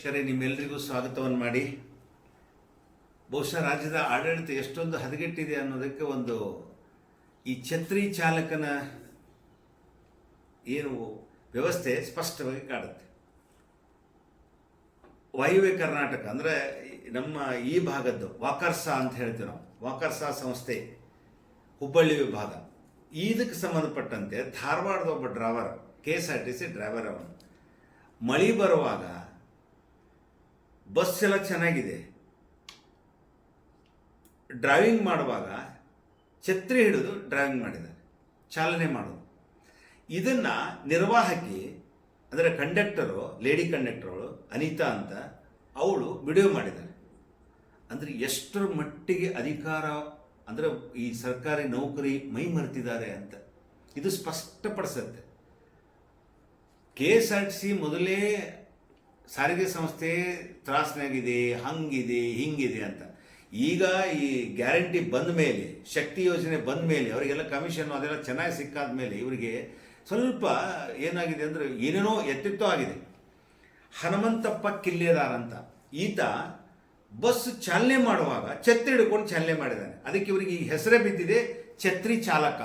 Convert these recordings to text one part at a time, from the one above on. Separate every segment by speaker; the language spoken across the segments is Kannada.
Speaker 1: ವೀಕ್ಷಕರೇ ನಿಮ್ಮೆಲ್ಲರಿಗೂ ಸ್ವಾಗತವನ್ನು ಮಾಡಿ. ಬಹುಶಃ ರಾಜ್ಯದ ಆಡಳಿತ ಎಷ್ಟೊಂದು ಹದಗೆಟ್ಟಿದೆ ಅನ್ನೋದಕ್ಕೆ ಒಂದು ಈ ಛತ್ರಿ ಚಾಲಕನ ಏನು ವ್ಯವಸ್ಥೆ ಸ್ಪಷ್ಟವಾಗಿ ಕಾಡುತ್ತೆ. ವಾಯುವ್ಯ ಕರ್ನಾಟಕ, ಅಂದರೆ ನಮ್ಮ ಈ ಭಾಗದ್ದು, ವಾಕರ್ಸ ಅಂತ ಹೇಳ್ತೀವಿ ನಾವು, ವಾಕರ್ಸಾ ಸಂಸ್ಥೆ, ಹುಬ್ಬಳ್ಳಿ ವಿಭಾಗ. ಇದಕ್ಕೆ ಸಂಬಂಧಪಟ್ಟಂತೆ ಧಾರವಾಡದ ಒಬ್ಬ driver K S R T C driver ಅವನು. ಮಳೆ ಬರುವಾಗ ಬಸ್ ಎಲ್ಲ ಚೆನ್ನಾಗಿದೆ. ಡ್ರೈವಿಂಗ್ ಮಾಡುವಾಗ ಛತ್ರಿ ಹಿಡಿದು ಡ್ರೈವಿಂಗ್ ಮಾಡಿದ್ದಾರೆ. ಚಾಲನೆ ಮಾಡೋದು. ಇದನ್ನು ನಿರ್ವಾಹಕಿ, ಅಂದರೆ ಕಂಡಕ್ಟರು ಲೇಡಿ ಕಂಡಕ್ಟರ್ಗಳು ಅನಿತಾ ಅಂತ ಅವಳು ವಿಡಿಯೋ ಮಾಡಿದ್ದಾರೆ. ಅಂದರೆ ಎಷ್ಟರ ಮಟ್ಟಿಗೆ ಅಧಿಕಾರ, ಅಂದರೆ ಈ ಸರ್ಕಾರಿ ನೌಕರಿ ಮೈ ಮರೆತಿದ್ದಾರೆ ಅಂತ. ಇದು ಸ್ಪಷ್ಟಪಡಿಸುತ್ತೆ. K S R T C ಮೊದಲೇ ಸಾರಿಗೆ ಸಂಸ್ಥೆ ತ್ರಾಸನಾಗಿದೆ, ಹಂಗಿದೆ, ಹಿಂಗಿದೆ ಅಂತ. ಈಗ ಈ ಗ್ಯಾರಂಟಿ ಬಂದ ಮೇಲೆ, ಶಕ್ತಿ ಯೋಜನೆ ಬಂದ ಮೇಲೆ, ಅವರಿಗೆಲ್ಲ ಕಮಿಷನ್ ಅದೆಲ್ಲ ಚೆನ್ನಾಗಿ ಸಿಕ್ಕಾದ ಮೇಲೆ ಇವರಿಗೆ ಸ್ವಲ್ಪ ಏನಾಗಿದೆ ಅಂದರೆ ಏನೇನೋ ಎತ್ತಿತ್ತು ಆಗಿದೆ. ಹನುಮಂತಪ್ಪ ಕಿಲ್ಲೇದಾರ್ ಅಂತ. ಈತ ಬಸ್ ಚಾಲನೆ ಮಾಡುವಾಗ ಛತ್ರಿ ಹಿಡ್ಕೊಂಡು ಚಾಲನೆ ಮಾಡಿದ್ದಾನೆ. ಅದಕ್ಕೆ ಇವರಿಗೆ ಈ ಹೆಸರೇ ಬಿದ್ದಿದೆ, ಛತ್ರಿ ಚಾಲಕ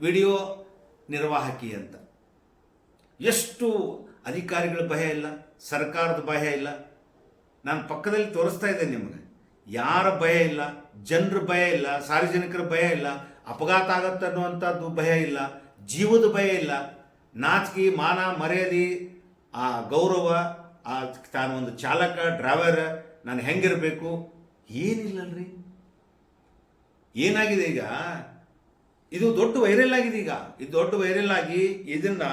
Speaker 1: ವಿಡಿಯೋ ನಿರ್ವಾಹಕಿ ಅಂತ. ಎಷ್ಟು ಅಧಿಕಾರಿಗಳ ಭಯ ಇಲ್ಲ. ಸರ್ಕಾರದ ಭಯ ಇಲ್ಲ. ನಾನು ಪಕ್ಕದಲ್ಲಿ ತೋರಿಸ್ತಾ ಇದ್ದೇನೆ ನಿಮಗೆ. ಯಾರ ಭಯ ಇಲ್ಲ? ಜನರ ಭಯ ಇಲ್ಲ? ಸಾರ್ವಜನಿಕರ ಭಯ ಇಲ್ಲ? ಅಪಘಾತ ಆಗತ್ತೆ ಅನ್ನುವಂಥದ್ದು ಭಯ ಇಲ್ಲ. ಜೀವದ ಭಯ ಇಲ್ಲ. ನಾಚಿಕೆ, ಮಾನ, ಮರ್ಯಾದೆ, ಆ ಗೌರವ, ಆ ತಾನು ಒಂದು ಚಾಲಕ, ಡ್ರೈವರ್, ನಾನು ಹೆಂಗಿರಬೇಕು? ಏನಿಲ್ಲಲ್ರಿ. ಏನಾಗಿದೆ ಈಗ? ಇದು ದೊಡ್ಡ ವೈರಲ್ ಆಗಿದೆ ಈಗ. ಇದು ದೊಡ್ಡ ವೈರಲ್ ಆಗಿ ಇದನ್ನು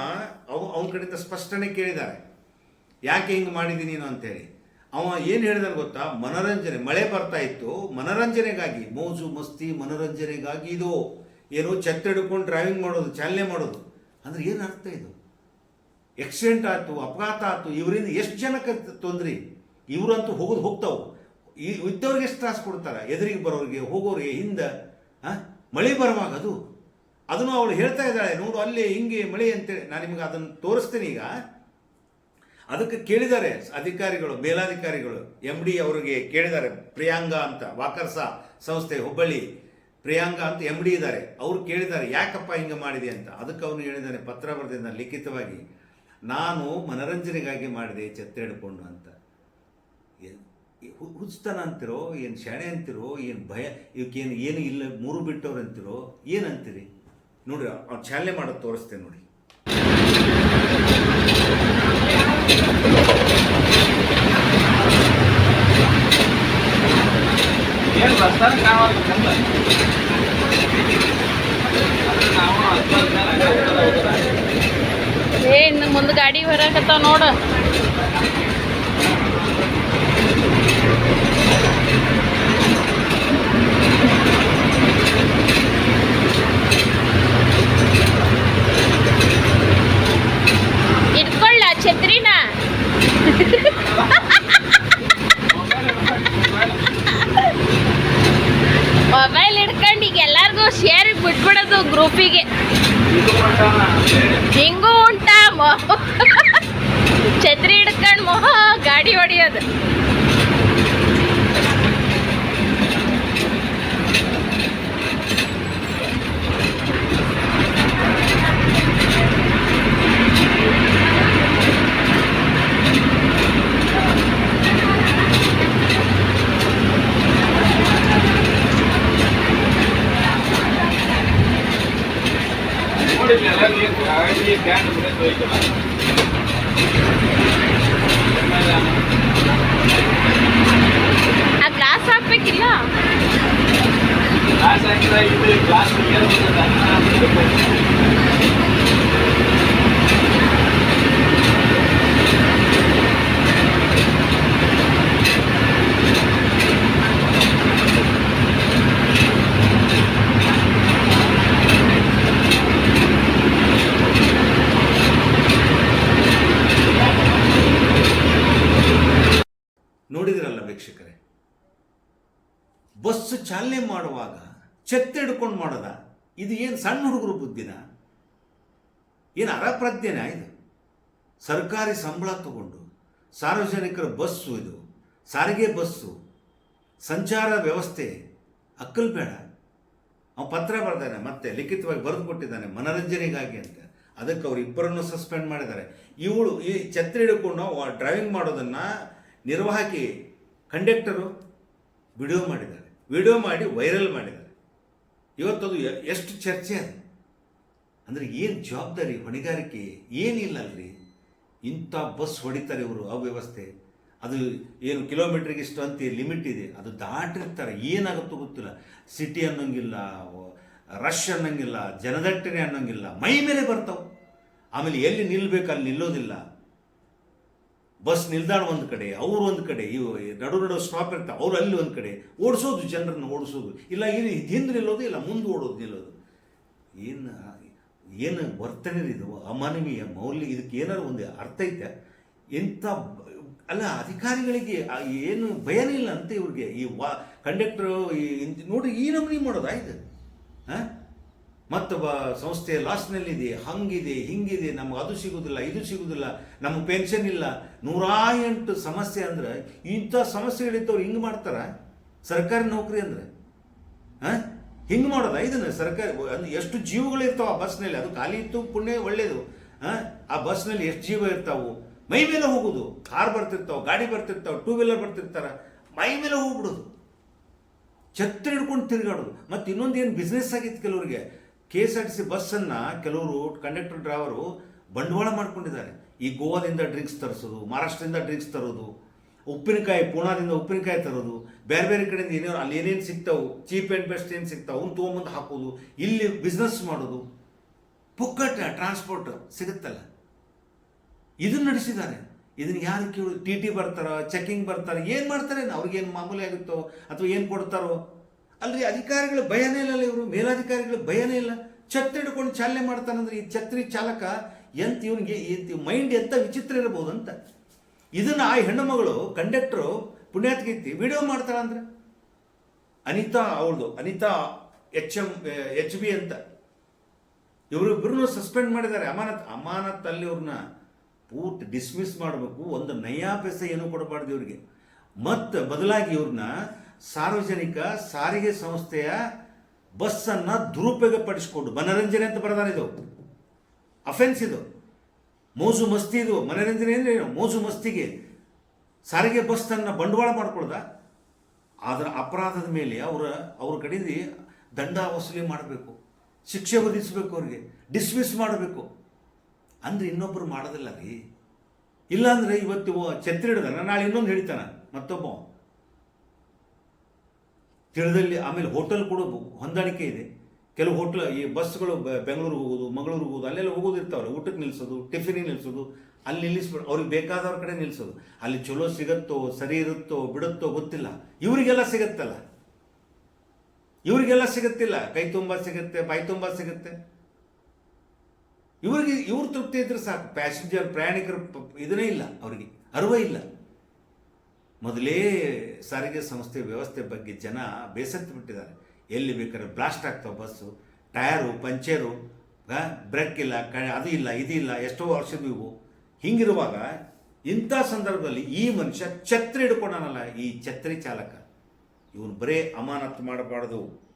Speaker 1: ಅವ ಅವನ ಕಡೆಯಿಂದ ಸ್ಪಷ್ಟನೆ ಕೇಳಿದ್ದಾರೆ. ಯಾಕೆ ಹಿಂಗೆ ಮಾಡಿದ್ದೀನಿ ನೀನು ಅಂತೇಳಿ. ಅವ ಏನು ಹೇಳಿದಾನೆ ಗೊತ್ತಾ? ಮನೋರಂಜನೆ, ಮಳೆ ಬರ್ತಾ ಇತ್ತು. ಮನೋರಂಜನೆಗಾಗಿ, ಮೋಜು, ಮಸ್ತಿ, ಮನೋರಂಜನೆಗಾಗಿ ಇದು. ಏನು ಛತ್ರ ಹಿಡ್ಕೊಂಡು ಡ್ರೈವಿಂಗ್ ಮಾಡೋದು, ಚಾಲನೆ ಮಾಡೋದು. ಅಂದ್ರೆ ಏನು ಅರ್ಥ ಇದು? ಎಕ್ಸಿಡೆಂಟ್ ಆಯ್ತು, ಅಪಘಾತ ಆಯ್ತು, ಇವರಿಂದ ಎಷ್ಟು ಜನಕ್ಕೆ ತೊಂದರೆ? ಇವರಂತೂ ಹೋಗೋದು ಹೋಗ್ತಾವೆ. ಈ ಇದ್ದವ್ರಿಗೆ ಎಷ್ಟು ತ್ರಾಸು ಕೊಡ್ತಾರೆ? ಎದುರಿಗೆ ಬರೋರಿಗೆ, ಹೋಗೋರಿಗೆ, ಹಿಂದೆ? ಮಳೆ ಬರುವಾಗ ಅದು. ಅದನ್ನು ಅವಳು ಹೇಳ್ತಾ ಇದ್ದಾಳೆ, ನೋಡು, ಅಲ್ಲಿ ಹಿಂಗೆ ಮಳೆ ಅಂತೇಳಿ. ನಾನು ನಿಮಗೆ ಅದನ್ನು ತೋರಿಸ್ತೀನಿ ಈಗ. ಅದಕ್ಕೆ ಕೇಳಿದ್ದಾರೆ ಅಧಿಕಾರಿಗಳು, ಮೇಲಾಧಿಕಾರಿಗಳು. ಎಂ ಡಿ ಅವರಿಗೆ ಕೇಳಿದ್ದಾರೆ, ಪ್ರಿಯಾಂಗ ಅಂತ, ವಾಕರ್ಸ ಸಂಸ್ಥೆ, ಹುಬ್ಬಳ್ಳಿ. ಪ್ರಿಯಾಂಗ ಅಂತ ಎಂ ಡಿ ಇದ್ದಾರೆ. ಅವ್ರು ಕೇಳಿದ್ದಾರೆ, ಯಾಕಪ್ಪ ಹಿಂಗೆ ಮಾಡಿದೆ ಅಂತ. ಅದಕ್ಕೆ ಅವನು ಹೇಳಿದ್ದಾನೆ, ಪತ್ರ ಬರೆದಿದ್ದ ಲಿಖಿತವಾಗಿ, ನಾನು ಮನರಂಜನೆಗಾಗಿ ಮಾಡಿದೆ ಛತ್ರ ಹಿಡ್ಕೊಂಡು ಅಂತ. ಹುಚ್ಚತನ ಅಂತಿರೋ, ಏನು ಶಾಣೆ ಅಂತಿರೋ, ಏನು ಭಯ, ಇವಕ್ಕೇನು, ಏನು ಇಲ್ಲ, ಮೂರು ಬಿಟ್ಟವ್ರು ಅಂತಿರೋ, ಏನಂತೀರಿ? ನೋಡ್ರಿ, ಅವ್ನು ಚಾಲನೆ ಮಾಡೋದು ತೋರಿಸ್ತೇನೆ ನೋಡಿ
Speaker 2: ಏನ್ ರಸ್ತಾನ ಕಾಣವಲ್ಲ ಚಂದ ಅದು ನಾವು ಹತ್ತೊಂದು ಮೇಲೆ ಹತ್ತೊಂದು ಹೋಗೋದ.
Speaker 3: ಏ ಇನ್ನು ಮುಂದೆ ಗಾಡಿ ಬರಾಕತ್ತಾವ ನೋಡು. ಹಿಂಗೂ ಉಂಟ ಛತ್ರಿ ಹಿಡ್ಕೊಂಡು ಮೊಹ ಗಾಡಿ ಹೊಡಿಯೋದು. ಆ ಗ್ಲಾಸ್ ಹಾಕ್ಬೇಕಿಲ್ಲ
Speaker 2: ಗ್ಲಾಸ್ ಹಾಕಿದ್ರೆ ಇದು ಗ್ಲಾಸ್
Speaker 1: ಬಸ್ ಚಾಲನೆ ಮಾಡುವಾಗ ಹಿಡ್ಕೊಂಡು ಮಾಡೋದ? ಇದು ಏನು ಸಣ್ಣ ಹುಡುಗರು ಬುದ್ಧಿನ? ಏನು ಅರಪ್ರಜ್ಞೆನ ಇದು? ಸರ್ಕಾರಿ ಸಂಬಳ ತಗೊಂಡು ಸಾರ್ವಜನಿಕರ ಬಸ್ಸು ಇದು. ಸಾರಿಗೆ ಬಸ್ಸು. ಸಂಚಾರ ವ್ಯವಸ್ಥೆ ಅಕ್ಕಲ್ ಬೇಡ. ಅವನು ಪತ್ರ ಬರ್ದಾನೆ, ಮತ್ತೆ ಲಿಖಿತವಾಗಿ ಬರೆದು ಕೊಟ್ಟಿದ್ದಾನೆ ಮನರಂಜನೆಗಾಗಿ ಅಂತ. ಅದಕ್ಕೆ ಅವ್ರು ಇಬ್ಬರನ್ನು ಸಸ್ಪೆಂಡ್ ಮಾಡಿದ್ದಾರೆ. ಇವಳು ಈ ಛತ್ರಿ ಹಿಡ್ಕೊಂಡು ಡ್ರೈವಿಂಗ್ ಮಾಡೋದನ್ನು ನಿರ್ವಾಹಕಿ, ಕಂಡಕ್ಟರು ವಿಡಿಯೋ ಮಾಡಿದ್ದಾರೆ. ವಿಡಿಯೋ ಮಾಡಿ ವೈರಲ್ ಮಾಡಿದ್ದಾರೆ. ಇವತ್ತದು ಎಷ್ಟು ಚರ್ಚೆ ಅದು. ಅಂದರೆ ಏನು ಜವಾಬ್ದಾರಿ, ಹೊಣೆಗಾರಿಕೆ ಏನಿಲ್ಲ ಅಲ್ರಿ ಇಂಥ ಬಸ್ ಹೊಡಿತಾರೆ ಇವರು, ಅವ್ಯವಸ್ಥೆ. ಅದು ಏನು ಕಿಲೋಮೀಟ್ರಿಗೆ ಇಷ್ಟು ಅಂತ ಲಿಮಿಟ್ ಇದೆ. ಅದು ದಾಟಿರ್ತಾರೆ. ಏನಾಗುತ್ತೋ ಗೊತ್ತಿಲ್ಲ. ಸಿಟಿ ಅನ್ನೋಂಗಿಲ್ಲ ರಶ್ ಅನ್ನೋಂಗಿಲ್ಲ, ಜನದಟ್ಟಣೆ ಅನ್ನೋಂಗಿಲ್ಲ, ಮೈ ಮೇಲೆ ಬರ್ತಾವೆ. ಆಮೇಲೆ ಎಲ್ಲಿ ನಿಲ್ಲಬೇಕು ಅಲ್ಲಿ ನಿಲ್ಲೋದಿಲ್ಲ. ಬಸ್ ನಿಲ್ದಾಣ ಒಂದು ಕಡೆ, ಅವ್ರು ಒಂದು ಕಡೆ, ಇವು ನಡು ನಡು ಸ್ಟಾಪ್ ಇರ್ತಾವೆ ಅವ್ರು ಅಲ್ಲಿ ಒಂದು ಕಡೆ. ಓಡಿಸೋದು ಜನರನ್ನು ಓಡಿಸೋದು. ಇಲ್ಲ, ಇಲ್ಲಿ ಹಿಂದೆ ನಿಲ್ಲೋದು, ಇಲ್ಲ, ಮುಂದೆ ಓಡೋದು, ನಿಲ್ಲೋದು. ಏನು ಏನು ವರ್ತನೆ ಇದು? ಅಮಾನವೀಯ ಮೌಲ್ಯ, ಇದಕ್ಕೆ ಏನಾದ್ರು ಒಂದು ಅರ್ಥ ಐತೆ? ಎಂಥ ಅಲ್ಲ, ಅಧಿಕಾರಿಗಳಿಗೆ ಏನು ಭಯನೇ ಇಲ್ಲ ಅಂತ ಇವ್ರಿಗೆ. ಈ ವಾ ಕಂಡಕ್ಟ್ರು ಈ ನೋಡಿ, ಈ ನಮೂನಿ ಮಾಡೋದು ಇದು ಹಾಂ? ಮತ್ತೊಬ್ಬ ಸಂಸ್ಥೆ ಲಾಸ್ನಲ್ಲಿದೆ ಹಂಗಿದೆ, ಹಿಂಗಿದೆ, ನಮ್ಗೆ ಅದು ಸಿಗುದಿಲ್ಲ, ಇದು ಸಿಗೋದಿಲ್ಲ, ನಮಗೆ ಪೆನ್ಷನ್ ಇಲ್ಲ. ನೂರಾ ಎಂಟು ಸಮಸ್ಯೆ ಅಂದ್ರೆ, ಇಂಥ ಸಮಸ್ಯೆಗಳಿದ್ದವ್ರು ಹಿಂಗೆ ಮಾಡ್ತಾರ? ಸರ್ಕಾರಿ ನೌಕರಿ ಅಂದ್ರೆ? ಹಾಂ? ಹಿಂಗೆ ಮಾಡೋದ ಇದನ್ನ ಸರ್ಕಾರಿ, ಅಂದ್ರೆ ಎಷ್ಟು ಜೀವಗಳಿರ್ತಾವ ಆ ಬಸ್ನಲ್ಲಿ ಅದು ಖಾಲಿ ಇತ್ತು, ಪುಣ್ಯ ಒಳ್ಳೆಯದು ಹಾಂ? ಆ ಬಸ್ನಲ್ಲಿ ಎಷ್ಟು ಜೀವ ಇರ್ತಾವು? ಮೈ ಮೇಲೆ ಹೋಗೋದು. ಕಾರ್ ಬರ್ತಿರ್ತಾವೆ, ಗಾಡಿ ಬರ್ತಿರ್ತಾವೆ ಟೂ ವೀಲರ್ ಬರ್ತಿರ್ತಾರ. ಮೈ ಮೇಲೆ ಹೋಗ್ಬಿಡೋದು. ಛತ್ರಿ ಹಿಡ್ಕೊಂಡು ತಿರುಗಾಡೋದು. ಮತ್ತು ಇನ್ನೊಂದು ಏನು ಬಿಸ್ನೆಸ್ ಆಗಿತ್ತು ಕೆಲವರಿಗೆ? K S R T C ಬಸ್ಸನ್ನು ಕೆಲವರು ಕಂಡಕ್ಟರ್ ಡ್ರೈವರು ಬಂಡವಾಳ ಮಾಡ್ಕೊಂಡಿದ್ದಾರೆ. ಈ ಗೋವಾದಿಂದ ಡ್ರಿಂಕ್ಸ್ ತರಿಸೋದು, ಮಹಾರಾಷ್ಟ್ರದಿಂದ ಡ್ರಿಂಕ್ಸ್ ತರೋದು, ಉಪ್ಪಿನಕಾಯಿ ಪೂನಾದಿಂದ ಉಪ್ಪಿನಕಾಯಿ ತರೋದು, ಬೇರೆ ಬೇರೆ ಕಡೆಯಿಂದ ಏನೇನು ಅಲ್ಲಿ ಏನೇನು ಸಿಗ್ತಾವೆ ಚೀಪ್ ಆ್ಯಂಡ್ ಬೆಸ್ಟ್ ಏನು ಸಿಗ್ತಾವೆ, ಅವ್ನು ತೊಗೊಂಬಂದು ಹಾಕೋದು, ಇಲ್ಲಿ ಬಿಸ್ನೆಸ್ ಮಾಡೋದು ಪುಕ್ಕಟ ಟ್ರಾನ್ಸ್ಪೋರ್ಟ್ ಸಿಗುತ್ತಲ್ಲ. ಇದನ್ನು ನಡೆಸಿದ್ದಾರೆ. ಇದನ್ನ ಯಾರು ಕೇಳು ಟಿ ಟಿ ಬರ್ತಾರೋ ಚೆಕಿಂಗ್ ಬರ್ತಾರೆ, ಏನು ಮಾಡ್ತಾರೆ? ಅವ್ರಿಗೇನು ಮಾಮೂಲಿ ಆಗುತ್ತೋ, ಅಥವಾ ಏನು ಕೊಡ್ತಾರೋ? ಅಲ್ರಿ, ಅಧಿಕಾರಿಗಳ ಭಯನೇ ಇಲ್ಲ ಇವರು, ಮೇಲಾಧಿಕಾರಿಗಳ ಭಯನೇ ಇಲ್ಲ. ಛತ್ರಿ ಹಿಡ್ಕೊಂಡು ಚಾಲನೆ ಮಾಡ್ತಾನಂದ್ರೆ ಈ ಛತ್ರಿ ಚಾಲಕ ಎಂತ ಇವನಿಗೆ ಮೈಂಡ್ ಎಂತ ವಿಚಿತ್ರ ಇರಬಹುದು ಅಂತ. ಇದನ್ನ ಆ ಹೆಣ್ಣು ಮಗಳು ಕಂಡಕ್ಟರು ಪುಣ್ಯಾತ್ಗೀತಿ ವಿಡಿಯೋ ಮಾಡ್ತಾಳಂದ್ರೆ. ಅನಿತಾ ಅವಳದು, Anita H M H B ಅಂತ. ಇವರಿಬ್ಬರನ್ನು ಸಸ್ಪೆಂಡ್ ಮಾಡಿದ್ದಾರೆ. ಅಮಾನತ್ ಅಮಾನತ್ತಲ್ಲಿ ಅವ್ರನ್ನ ಪೂರ್ತಿ ಡಿಸ್ಮಿಸ್ ಮಾಡಬೇಕು. ಒಂದು ನಯಾ ಪೈಸೆ ಏನೂ ಕೊಡಬಾರ್ದು ಇವ್ರಿಗೆ. ಮತ್ತು ಬದಲಾಗಿ ಇವ್ರನ್ನ ಸಾರ್ವಜನಿಕ ಸಾರಿಗೆ ಸಂಸ್ಥೆಯ ಬಸ್ಸನ್ನು ದುರುಪಯೋಗ ಪಡಿಸಿಕೊಂಡು ಮನರಂಜನೆ ಅಂತ ಬರದಾನ ಇದು. ಅಫೆನ್ಸ್ ಇದು. ಮೋಜು ಮಸ್ತಿ ಇದು. ಮನರಂಜನೆ ಅಂದರೆ ಏನು? ಮೋಜು ಮಸ್ತಿಗೆ ಸಾರಿಗೆ ಬಸ್ಸನ್ನು ಬಂಡವಾಳ ಮಾಡ್ಕೊಳ್ದ? ಅದರ ಅಪರಾಧದ ಮೇಲೆ ಅವರ, ಅವ್ರ ಕಡೆಯಲ್ಲಿ ದಂಡ ವಸೂಲಿ ಮಾಡಬೇಕು. ಶಿಕ್ಷೆ ವಿಧಿಸಬೇಕು ಅವ್ರಿಗೆ. ಡಿಸ್ಮಿಸ್ ಮಾಡಬೇಕು. ಅಂದ್ರೆ ಇನ್ನೊಬ್ಬರು ಮಾಡೋದಿಲ್ಲ ರೀ. ಇಲ್ಲಾಂದರೆ ಇವತ್ತು ಇವ ಛತ್ರಿ ಹಿಡಿದ ನಾಳೆ ಇನ್ನೊಂದು ಹಿಡಿತಾನೆ ಮತ್ತೊಬ್ಬ. ತಿಳಿದಲ್ಲಿ ಆಮೇಲೆ ಹೋಟೆಲ್ ಕೂಡ ಹೊಂದಾಣಿಕೆ ಇದೆ. ಕೆಲವು ಹೋಟ್ಲ್ ಈ ಬಸ್ಗಳು ಬೆಂಗಳೂರಿಗೆ ಹೋಗೋದು, ಮಂಗಳೂರಿಗೆ ಹೋಗೋದು, ಅಲ್ಲೆಲ್ಲ ಹೋಗೋದು ಊಟಕ್ಕೆ ನಿಲ್ಲಿಸೋದು ಟಿಫಿನಿಗೆ ನಿಲ್ಲಿಸೋದು ಅಲ್ಲಿ ನಿಲ್ಲಿಸ್ಬಿಟ್ಟು ಅವ್ರಿಗೆ ಬೇಕಾದವ್ರ ಕಡೆ ನಿಲ್ಲಿಸೋದು ಅಲ್ಲಿ ಚಲೋ ಸಿಗತ್ತೋ, ಸರಿ ಇರುತ್ತೋ, ಬಿಡುತ್ತೋ ಗೊತ್ತಿಲ್ಲ. ಇವರಿಗೆಲ್ಲ ಸಿಗತ್ತಲ್ಲ. ಇವರಿಗೆಲ್ಲ ಸಿಗತ್ತಿಲ್ಲ. ಕೈ ತುಂಬ ಸಿಗುತ್ತೆ, ಬಾಯಿ ತುಂಬ ಸಿಗುತ್ತೆ. ಇವರಿಗೆ, ಇವ್ರ ತೃಪ್ತಿ ಇದ್ರೆ ಸಾಕು. ಪ್ಯಾಸೆಂಜರ್ ಪ್ರಯಾಣಿಕರು ಇದನ್ನೇ ಇಲ್ಲ ಅವರಿಗೆ. ಅರಿವೇ ಇಲ್ಲ. ಮೊದಲೇ ಸಾರಿಗೆ ಸಂಸ್ಥೆ ವ್ಯವಸ್ಥೆ ಬಗ್ಗೆ ಜನ ಬೇಸತ್ತು ಬಿಟ್ಟಿದ್ದಾರೆ. ಎಲ್ಲಿ ಬೇಕಾದ್ರೆ ಬ್ಲಾಸ್ಟ್ ಆಗ್ತಾವ ಬಸ್ಸು ಟಯರು ಪಂಚರು ಬ್ರೇಕ್ ಇಲ್ಲ, ಕ, ಅದು ಇಲ್ಲ, ಇದು ಇಲ್ಲ, ಎಷ್ಟೋ ವರ್ಷದ ಇವು. ಹಿಂಗಿರುವಾಗ ಇಂಥ ಸಂದರ್ಭದಲ್ಲಿ ಈ ಮನುಷ್ಯ ಛತ್ರಿ ಹಿಡ್ಕೊಂಡಾನಲ್ಲ ಈ ಛತ್ರಿ ಚಾಲಕ. ಇವನು ಬರೇ ಅಮಾನತು ಮಾಡಬಾರ್ದು.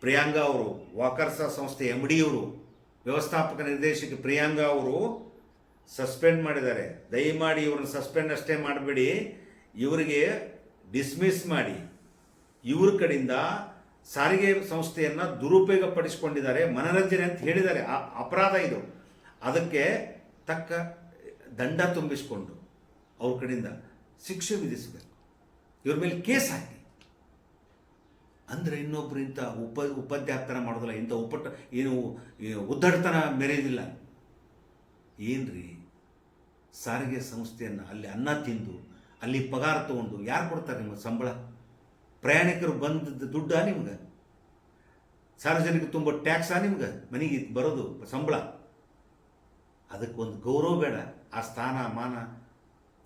Speaker 1: ಪ್ರಿಯಾಂಗ ಅವರು, ವಾಕರ್ಸ ಸಂಸ್ಥೆ ಎಂ ಡಿಯವರು ವ್ಯವಸ್ಥಾಪಕ ನಿರ್ದೇಶಕ ಪ್ರಿಯಾಂಗ ಅವರು ಸಸ್ಪೆಂಡ್ ಮಾಡಿದ್ದಾರೆ. ದಯಮಾಡಿ ಇವ್ರನ್ನ ಸಸ್ಪೆಂಡ್ ಅಷ್ಟೇ ಮಾಡಬೇಡಿ. ಇವರಿಗೆ ಡಿಸ್ಮಿಸ್ ಮಾಡಿ ಇವ್ರ ಕಡೆಯಿಂದ ಸಾರಿಗೆ ಸಂಸ್ಥೆಯನ್ನು ದುರುಪಯೋಗ ಪಡಿಸ್ಕೊಂಡಿದ್ದಾರೆ ಮನರಂಜನೆ ಅಂತ ಹೇಳಿದ್ದಾರೆ. ಆ ಅಪರಾಧ ಇದು. ಅದಕ್ಕೆ ತಕ್ಕ ದಂಡ ತುಂಬಿಸಿಕೊಂಡು ಅವ್ರ ಕಡೆಯಿಂದ ಶಿಕ್ಷೆ ವಿಧಿಸಬೇಕು. ಇವ್ರ ಮೇಲೆ ಕೇಸ್ ಹಾಕಿ. ಅಂದರೆ ಇನ್ನೊಬ್ಬರು ಇಂಥ ಉಪ ಉಪಧ್ಯಾಪ್ತನ ಮಾಡೋದಿಲ್ಲ, ಇಂಥ ಉಪಟ, ಏನು ಉದ್ದಡ್ತನ ಮೆರೆಯೋದಿಲ್ಲ. ಏನ್ರಿ? ಸಾರಿಗೆ ಸಂಸ್ಥೆಯನ್ನು ಅಲ್ಲಿ ಅನ್ನ ತಿಂದು ಅಲ್ಲಿ ಪಗಾರ ತೊಗೊಂಡು ಯಾರು ಕೊಡ್ತಾರೆ ನಿಮಗೆ ಸಂಬಳ? ಪ್ರಯಾಣಿಕರು ಬಂದದ್ದು ದುಡ್ಡಾ ನಿಮ್ಗೆ? ಸಾರ್ವಜನಿಕ ತುಂಬ ಟ್ಯಾಕ್ಸಾ ನಿಮ್ಗೆ? ಮನೆಗೆ ಬರೋದು ಸಂಬಳ? ಅದಕ್ಕೊಂದು ಗೌರವ ಬೇಡ. ಆ ಸ್ಥಾನ, ಮಾನ,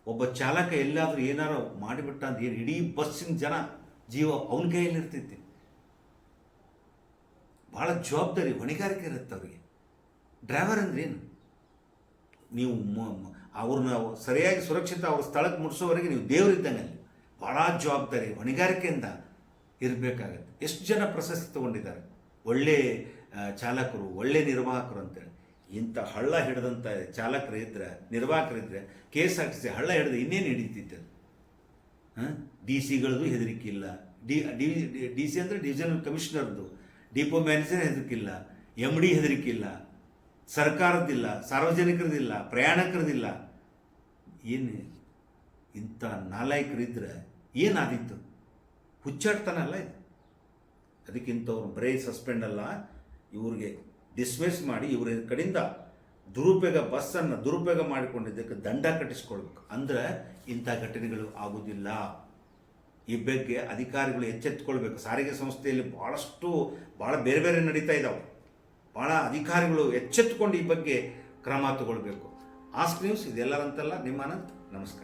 Speaker 1: ಒಬ್ಬ ಚಾಲಕ ಎಲ್ಲಾದರೂ ಏನಾರು ಮಾಡಿಬಿಟ್ಟ ಅಂತ ಏನು ಇಡೀ ಬಸ್ಸಿನ ಜನ ಜೀವ ಅವನ ಕೈಯಲ್ಲಿ ಇರ್ತೈತಿ. ಭಾಳ ಜವಾಬ್ದಾರಿ, ಹೊಣೆಗಾರಿಕೆ ಇರುತ್ತೆ ಅವರಿಗೆ. ಡ್ರೈವರ್ ಅಂದ್ರೆ ಏನು? ನೀವು ಅವ್ರನ್ನ ಸರಿಯಾಗಿ ಸುರಕ್ಷಿತ ಅವ್ರ ಸ್ಥಳಕ್ಕೆ ಮುಟ್ಟಿಸೋವರೆಗೆ ನೀವು ದೇವರಿದ್ದಂಗೆ ಅಲ್ಲಿ. ಭಾಳ ಜವಾಬ್ದಾರಿ, ಹೊಣೆಗಾರಿಕೆಯಿಂದ ಇರಬೇಕಾಗತ್ತೆ. ಎಷ್ಟು ಜನ ಪ್ರಶಸ್ತಿ ತಗೊಂಡಿದ್ದಾರೆ? ಒಳ್ಳೆ ಚಾಲಕರು, ಒಳ್ಳೆ ನಿರ್ವಾಹಕರು ಅಂತೇಳಿ. ಇಂಥ ಹಳ್ಳ ಹಿಡಿದಂಥ ಚಾಲಕರು ನಿರ್ವಾಹಕರಿದ್ದರೆ K S R T C ಹಳ್ಳ ಹಿಡಿದು ಇನ್ನೇನು ಹಿಡಿತಿತ್ತು ಡಿ ಸಿಗಳದ್ದು ಹೆದರಿಕೆ ಇಲ್ಲ ಡಿ ಡಿ ಡಿ ಸಿ ಅಂದರೆ ಡಿವಿಷನಲ್ ಕಮಿಷನರ್ದು, ಡಿಪೋ ಮ್ಯಾನೇಜರ್ ಹೆದರಿಕಿಲ್ಲ ಎಂ ಡಿ ಹೆದರಿಕಿಲ್ಲ ಸರ್ಕಾರದ್ದಿಲ್ಲ ಸಾರ್ವಜನಿಕರದಿಲ್ಲ ಪ್ರಯಾಣಿಕರದಿಲ್ಲ ಏನು ಇಂಥ ನಾಲಾಯಕರಿದ್ದರೆ ಏನಾದಿತ್ತು ಹುಚ್ಚಾಡ್ತಾನೆ ಅಲ್ಲ ಇದು. ಅದಕ್ಕಿಂತ ಅವ್ರು ಬರೀ ಸಸ್ಪೆಂಡ್ ಅಲ್ಲ. ಇವ್ರಿಗೆ ಡಿಸ್ಮಿಸ್ ಮಾಡಿ ಇವ್ರ ಕಡೆಯಿಂದ ದುರುಪಯೋಗ, ಬಸ್ಸನ್ನು ದುರುಪಯೋಗ ಮಾಡಿಕೊಂಡಿದ್ದಕ್ಕೆ ದಂಡ ಕಟ್ಟಿಸ್ಕೊಳ್ಬೇಕು. ಅಂದ್ರೆ ಇಂಥ ಘಟನೆಗಳು ಆಗೋದಿಲ್ಲ. ಈ ಬಗ್ಗೆ ಅಧಿಕಾರಿಗಳು ಎಚ್ಚೆತ್ತುಕೊಳ್ಬೇಕು. ಸಾರಿಗೆ ಸಂಸ್ಥೆಯಲ್ಲಿ ಭಾಳಷ್ಟು ಭಾಳ ಬೇರೆ ಬೇರೆ ನಡೀತಾ ಇದ್ದಾವೆ ಭಾಳ ಅಧಿಕಾರಿಗಳು ಎಚ್ಚೆತ್ತುಕೊಂಡು ಈ ಬಗ್ಗೆ ಕ್ರಮ ತಗೊಳ್ಬೇಕು. ಆಸ್ಕ್ ನ್ಯೂಸ್ ಇದೆಲ್ಲರಂತಲ್ಲ ನಿಮ್ಮ ಅನಂತ್ ನಮಸ್ಕಾರ.